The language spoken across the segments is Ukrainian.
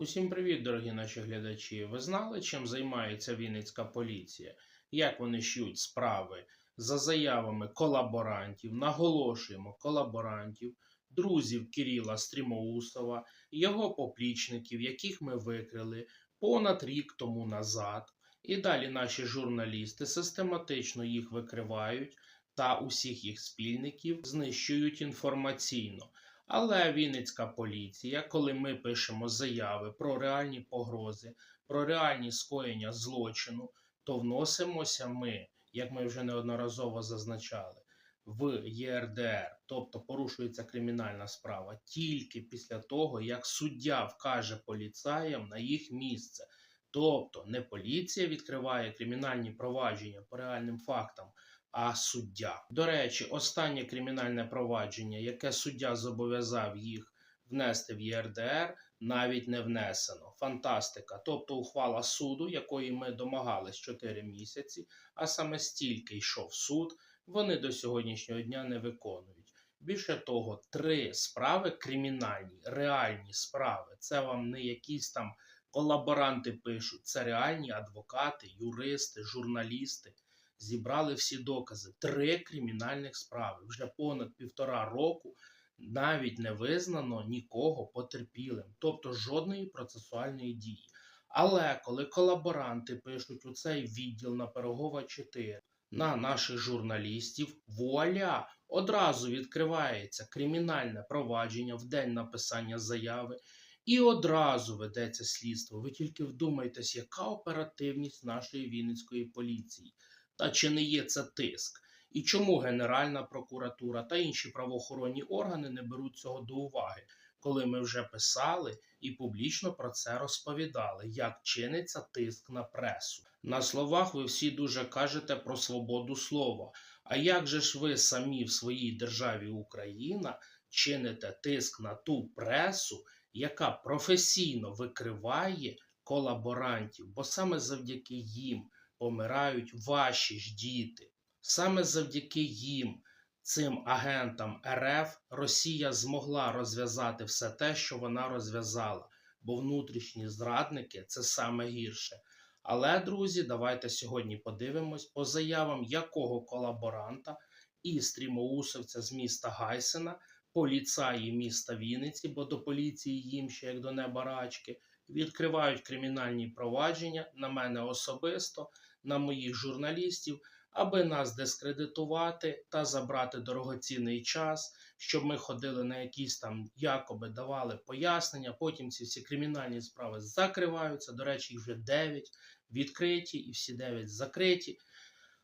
Усім привіт, дорогі наші глядачі. Ви знали, чим займається Вінницька поліція? Як вони щуть справи за заявами колаборантів, наголошуємо колаборантів, друзів Кирила Стрімоусова, його поплічників, яких ми викрили понад рік тому назад. І далі наші журналісти систематично їх викривають та усіх їх спільників знищують інформаційно. Але Вінницька поліція, коли ми пишемо заяви про реальні погрози, про реальні скоєння злочину, то вносимося ми, як ми вже неодноразово зазначали, в ЄРДР, тобто порушується кримінальна справа тільки після того, як суддя вкаже поліцаям на їх місце. Тобто не поліція відкриває кримінальні провадження по реальним фактам, а суддя. До речі, останнє кримінальне провадження, яке суддя зобов'язав їх внести в ЄРДР, навіть не внесено. Фантастика. Тобто ухвала суду, якої ми домагались 4 місяці, а саме стільки йшов суд, вони до сьогоднішнього дня не виконують. Більше того, три справи кримінальні, реальні справи. Це вам не якісь там колаборанти пишуть, це реальні адвокати, юристи, журналісти зібрали всі докази. Три кримінальних справи. Вже понад півтора року навіть не визнано нікого потерпілим, тобто жодної процесуальної дії. Але коли колаборанти пишуть у цей відділ на Пирогова 4 на наших журналістів, вуаля! Одразу відкривається кримінальне провадження в день написання заяви, і одразу ведеться слідство. Ви тільки вдумайтесь, яка оперативність нашої Вінницької поліції. Та чи не є це тиск? І чому Генеральна прокуратура та інші правоохоронні органи не беруть цього до уваги, коли ми вже писали і публічно про це розповідали, як чиниться тиск на пресу? На словах ви всі дуже кажете про свободу слова. А як же ж ви самі в своїй державі Україна чините тиск на ту пресу, яка професійно викриває колаборантів? Бо саме завдяки їм помирають ваші ж діти. Саме завдяки їм, цим агентам РФ, Росія змогла розв'язати все те, що вона розв'язала, бо внутрішні зрадники це саме гірше. Але, друзі, давайте сьогодні подивимось, по заявам якого колаборанта і стрімоусовця з міста Гайсена, поліцаї міста Вінниці, бо до поліції їм ще як до неба рачки, відкривають кримінальні провадження на мене особисто на моїх журналістів, аби нас дискредитувати та забрати дорогоцінний час, щоб ми ходили на якісь там якоби давали пояснення. Потім ці всі кримінальні справи закриваються. До речі, їх вже 9 відкриті і всі 9 закриті.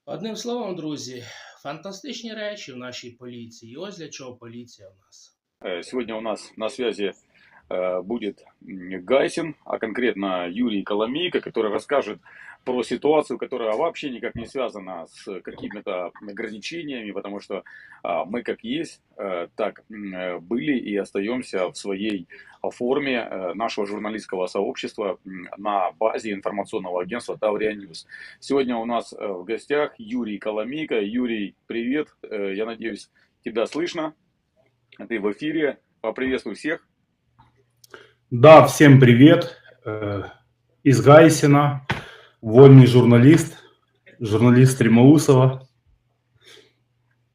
Одним словом, друзі, фантастичні речі в нашій поліції. Ось для чого поліція в нас. Э, Сегодня у нас на связи э, будет м, Гайсин, а конкретно Юрий Коломейко, который расскажет про ситуацию, которая вообще никак не связана с какими-то ограничениями, потому что а, мы как есть, э, так э, были и остаемся в своей форме э, нашего журналистского сообщества на базе информационного агентства Таврия Ньюс. Сегодня у нас э, в гостях Юрий Коломейко. Юрий, привет. Э, Я надеюсь, тебя слышно. Ты в эфире. Поприветствуй всех. Да, всем привет. Э, Из Гайсина, вольный журналист, журналіст Трімоусова.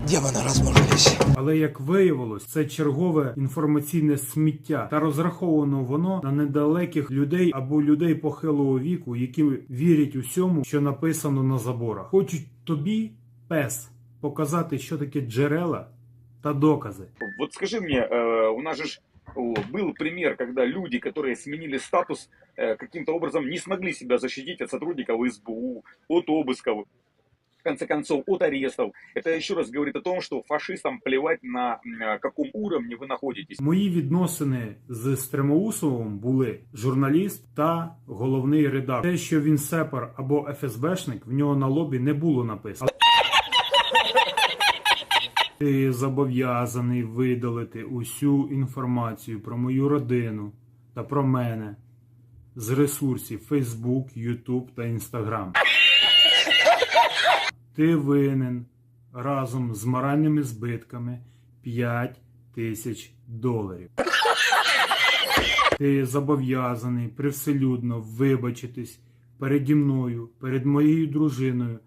Демоны размножились. Але як виявилось, це чергове інформаційне сміття, та розраховано воно на недалеких людей або людей похилого віку, які вірять усьому, що написано на заборах. Хочуть тобі, пес, показати, що таке джерела та докази. Вот скажи мне, э, у нас же ж, о, был пример, когда люди, которые сменили статус, э, каким-то образом не смогли себя защитить от сотрудников СБУ, от обысков, в конце концов, от арестов. Это еще раз говорит о том, что фашистам плевать на м, каком уровне вы находитесь. Мої відносини з Стремоусовим були журналіст та головний редактор. Те, що він сепар або ФСБшник, в нього на лобі не було написано. Ти зобов'язаний видалити усю інформацію про мою родину та про мене з ресурсів Facebook, YouTube та Instagram. Ти винен разом з моральними збитками 5 тисяч доларів. Ти зобов'язаний привселюдно вибачитись переді мною, перед моєю дружиною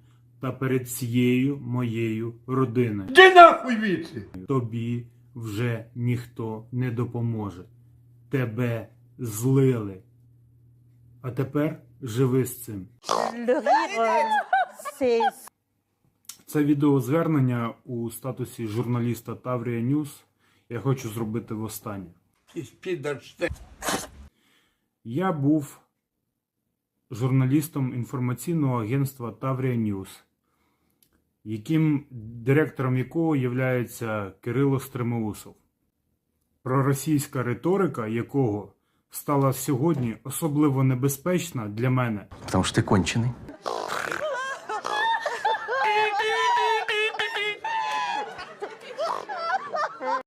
та перед всією моєю родиною. Де нахуй віці? Тобі вже ніхто не допоможе. Тебе злили. А тепер живи з цим. Це відеозвернення у статусі журналіста Таврія Ньюс. Я хочу зробити востаннє. Я був журналістом інформаційного агентства Таврія Ньюс, яким директором якого є Кирило Стремоусов. Проросійська риторика якого стала сьогодні особливо небезпечна для мене, Тому що ти конченый.